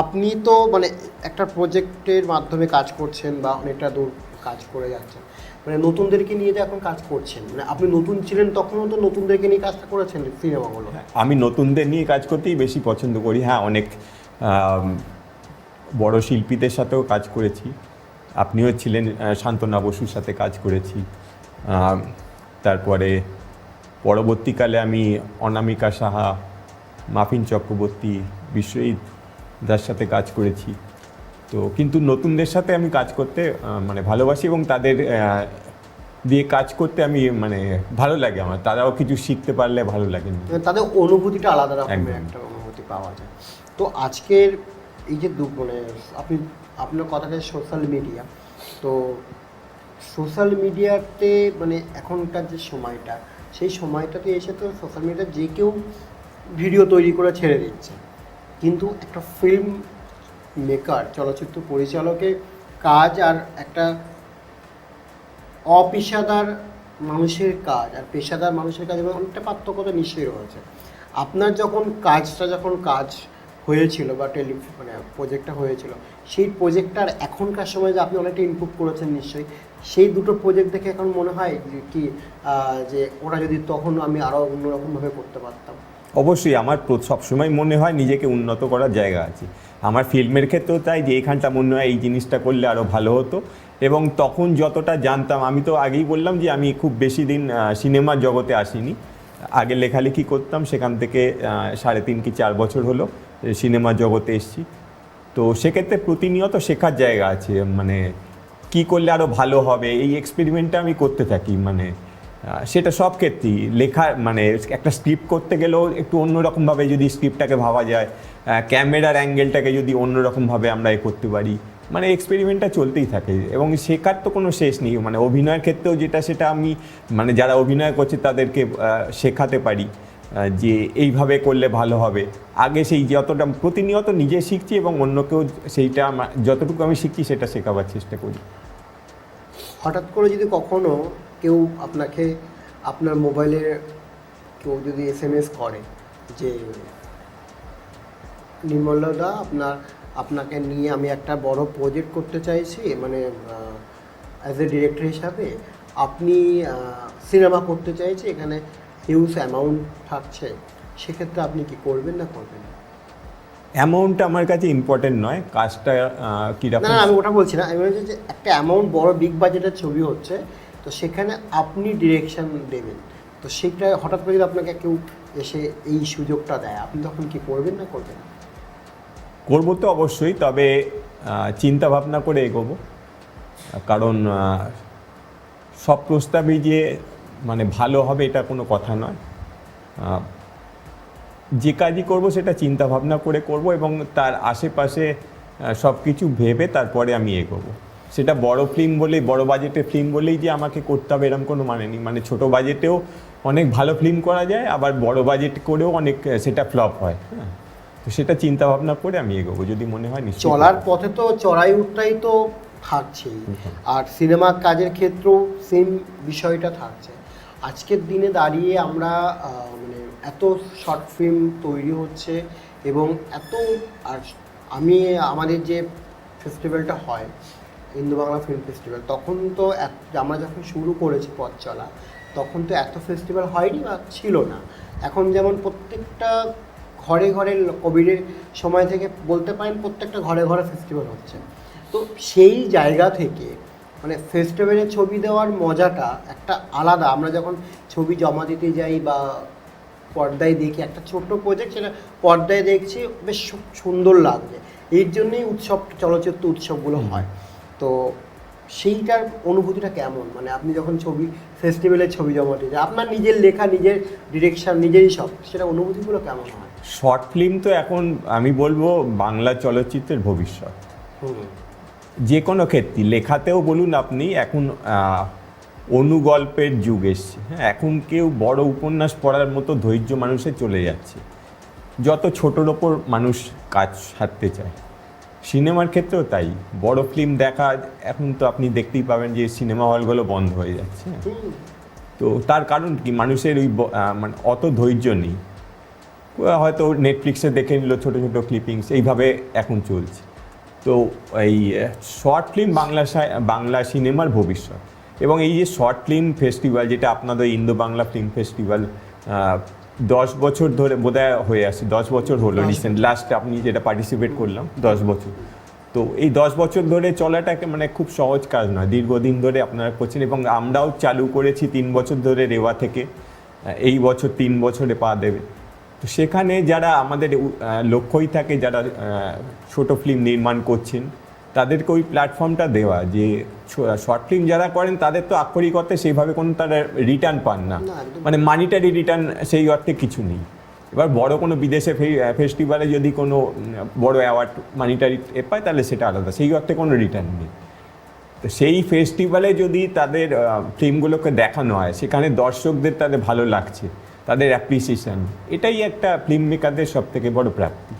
আপনি তো মানে একটা প্রজেক্টের মাধ্যমে কাজ করছেন বা অনেকটা দূর কাজ করে যাচ্ছেন। মানে নতুনদেরকে নিয়ে তো এখন কাজ করছেন মানে আপনি নতুন ছিলেন তখনও তো নতুনদেরকে নিয়ে কাজটা করেছেন সিনেমাগুলো আমি নতুনদের নিয়ে কাজ করতেই বেশি পছন্দ করি। হ্যাঁ অনেক বড় শিল্পীদের সাথেও কাজ করেছি। আপনিও ছিলেন শান্তনা বসুর সাথে কাজ করেছি। তারপরে পরবর্তীকালে আমি অনামিকা সাহা, মাফিন চক্রবর্তী, বিশ্বজিৎ দার সাথে কাজ করেছি। তো কিন্তু নতুনদের সাথে আমি কাজ করতে মানে ভালোবাসি এবং তাদের দিয়ে কাজ করতে আমি মানে ভালো লাগে আমার। তারাও কিছু শিখতে পারলে ভালো লাগে। মানে তাদের অনুভূতিটা আলাদা রকমের একটা অনুভূতি পাওয়া যায়। তো আজকের এই যে দু মানে আপনি আপনার কথাটা সোশ্যাল মিডিয়া তো সোশ্যাল মিডিয়াতে মানে এখনকার যে সময়টা সেই সময়টাতে এসে তো সোশ্যাল মিডিয়া যে কেউ ভিডিও তৈরি করে ছেড়ে দিচ্ছে। কিন্তু একটা ফিল্ম মেকার চলচ্চিত্র পরিচালকের কাজ আর একটা অপেশাদার মানুষের কাজ আর পেশাদার মানুষের কাজ এবং অনেকটা পার্থক্যতা নিশ্চয়ই রয়েছে। আপনার যখন কাজটা যখন কাজ হয়েছিল বা টেলি মানে প্রজেক্টটা হয়েছিল, সেই প্রজেক্টটার এখনকার সময় যে আপনি অনেকটা ইমপ্রুভ করেছেন নিশ্চয়ই, সেই দুটো প্রজেক্ট দেখে এখন মনে হয় কি যে ওরা যদি তখন আমি আরও অন্যরকমভাবে করতে পারতাম। অবশ্যই আমার সবসময় মনে হয় নিজেকে উন্নত করার জায়গা আছে। আমার ফিল্মের ক্ষেত্রেও তাই যে এইখানটা মনে হয় এই জিনিসটা করলে আরও ভালো হতো। এবং তখন যতটা জানতাম, আমি তো আগেই বললাম যে আমি খুব বেশি দিন সিনেমার জগতে আসিনি। আগে লেখালেখি করতাম, সেখান থেকে সাড়ে তিন কি চার বছর হলো সিনেমা জগতে এসেছি। তো সেক্ষেত্রে প্রতিনিয়ত শেখার জায়গা আছে মানে কি করলে আরও ভালো হবে, এই এক্সপেরিমেন্টটা আমি করতে থাকি মানে সেটা সব ক্ষেত্রেই। লেখা মানে একটা স্ক্রিপ্ট করতে গেলেও একটু অন্যরকমভাবে যদি স্ক্রিপ্টটাকে ভাবা যায় ক্যামেরার অ্যাঙ্গেলটাকে যদি অন্যরকমভাবে আমরা এ করতে পারি মানে এক্সপেরিমেন্টটা চলতেই থাকে। এবং শেখার তো কোনো শেষ নেই। মানে অভিনয়ের ক্ষেত্রেও যেটা, সেটা আমি মানে যারা অভিনয় করছে তাদেরকে শেখাতে পারি যে এইভাবে করলে ভালো হবে। আগে সেই যতটা, প্রতিনিয়ত নিজে শিখছি এবং অন্যকেও সেইটা যতটুকু আমি শিখছি সেটা শেখাবার চেষ্টা করি। হঠাৎ করে যদি কখনো কেউ আপনাকে আপনার মোবাইলে কেউ যদি এস এম এস করে যে নির্মলদা আপনার আপনাকে নিয়ে আমি একটা বড় প্রজেক্ট করতে চাইছি মানে অ্যাজ এ ডিরেক্টর হিসাবে আপনি সিনেমা করতে চাইছি এখানে হিউজ অ্যামাউন্ট থাকছে। সেক্ষেত্রে আপনি কি করবেন না করবেন? অ্যামাউন্টটা আমার কাছে ইম্পর্টেন্ট নয়। কাজটা কীরকম না আমি ওটা বলছি না। আমি বলছি যে একটা অ্যামাউন্ট বড় বিগ বাজেটের ছবি হচ্ছে তো সেখানে আপনি ডিরেকশন দেবেন। তো সেটা হঠাৎ করে যদি আপনাকে কেউ এসে এই সুযোগটা দেয়, আপনি তখন কি করবেন না করবেন? করব তো অবশ্যই, তবে চিন্তা ভাবনা করে এগোবো। কারণ সব প্রস্তাবই যে মানে ভালো হবে এটা কোনো কথা নয়। যে কাজই করব সেটা চিন্তা ভাবনা করে করব এবং তার আশেপাশে সব কিছু ভেবে তারপরে আমি এগোবো। সেটা বড় ফিল্ম বলেই বড় বাজেটের ফিল্ম বলেই যে আমাকে করতে হবে এরকম কোনো মানে নেই। মানে ছোট বাজেটেও অনেক ভালো ফিল্ম করা যায় আবার বড় বাজেট করেও অনেক সেটা ফ্লপ হয় হ্যাঁ। তো সেটা চিন্তা ভাবনা করে আমি এগোবো যদি মনে হয় নিশ্চয়ই চলার পথে তো চড়াই উঠটাই তো থাকছেই। আর সিনেমা কাজের ক্ষেত্রেও সেম বিষয়টা থাকছে। আজকের দিনে দাঁড়িয়ে আমরা মানে এত শর্ট ফিল্ম তৈরি হচ্ছে এবং এত আর আমি আমাদের যে ফেস্টিভ্যালটা হয় ইন্দু বাংলা ফিল্ম ফেস্টিভ্যাল তখন তো আমরা যখন শুরু করেছি পথ চলা, তখন তো এত ফেস্টিভ্যাল হয়নি বা ছিল না। এখন যেমন প্রত্যেকটা ঘরে ঘরে কোভিডের সময় থেকে বলতে পারেন প্রত্যেকটা ঘরে ঘরে ফেস্টিভ্যাল হচ্ছে। তো সেই জায়গা থেকে মানে ফেস্টিভ্যালে ছবি দেওয়ার মজাটা একটা আলাদা। আমরা যখন ছবি জমা দিতে যাই বা পর্দায় দেখি, একটা ছোট্ট প্রজেক্ট সেটা পর্দায় দেখছি, বেশ সুন্দর লাগছে। এর জন্যই উৎসব, চলচ্চিত্র উৎসবগুলো হয়। তো সেইটার অনুভূতিটা কেমন? মানে আপনি যখন ছবি ফেস্টিভ্যালের ছবি জমা দিতে যান, আপনার নিজের লেখা নিজের ডিরেকশন নিজেরই সব সেটা অনুভূতিগুলো কেমন হয়? শর্ট ফিল্ম তো এখন আমি বলব বাংলা চলচ্চিত্রের ভবিষ্যৎ। যে কোনো ক্ষেত্রে লেখাতেও বলুন আপনি এখন অনুগল্পের যুগ এসছে হ্যাঁ? এখন কেউ বড় উপন্যাস পড়ার মতো ধৈর্য মানুষে চলে যাচ্ছে। যত ছোটোর ওপর মানুষ কাজ সারতে চায় সিনেমার ক্ষেত্রেও তাই। বড় ফিল্ম দেখা এখন তো আপনি দেখতেই পাবেন যে সিনেমা হলগুলো বন্ধ হয়ে যাচ্ছে। তো তার কারণ কি? মানুষের ওই মানে অত ধৈর্য নেই। হয়তো নেটফ্লিক্সে দেখে নিল ছোটো ছোটো ক্লিপিংস এইভাবে এখন চলছে। তো এই শর্ট ফিল্ম বাংলা বাংলা সিনেমার ভবিষ্যৎ। এবং এই যে শর্ট ফিল্ম ফেস্টিভ্যাল যেটা আপনাদের ইন্দো বাংলা ফিল্ম ফেস্টিভ্যাল দশ বছর ধরে বোধহয় হয়ে আসছে দশ বছর হলো রিসেন্ট লাস্ট আপনি যেটা পার্টিসিপেট করলাম দশ বছর। তো এই দশ বছর ধরে চলাটাকে মানে খুব সহজ কাজ নয় দীর্ঘদিন ধরে আপনারা করছেন এবং আমরাও চালু করেছি তিন বছর ধরে রেওয়া থেকে এই বছর তিন বছরে পা দেবে। তো সেখানে যারা আমাদের লক্ষ্যই থাকে যারা ছোট ফিল্ম নির্মাণ করছেন তাদেরকে ওই প্ল্যাটফর্মটা দেওয়া যে শর্ট ফিল্ম যারা করেন তাদের তো আক্ষরিক অর্থে সেইভাবে কোনো তারা রিটার্ন পান না। মানে মানিটারি রিটার্ন সেই অর্থে কিছু নেই। এবার বড় কোনো বিদেশে ফেস্টিভ্যালে যদি কোনো বড় অ্যাওয়ার্ড মানিটারি এ পায় তাহলে সেটা আলাদা। সেই অর্থে কোনো রিটার্ন নেই। তো সেই ফেস্টিভ্যালে যদি তাদের ফিল্মগুলোকে দেখানো হয় সেখানে দর্শকদের তাদের ভালো লাগছে তাদের অ্যাপ্রিসিয়েশন এটাই একটা ফিল্ম মেকারদের সব থেকে বড় প্রাপ্তি।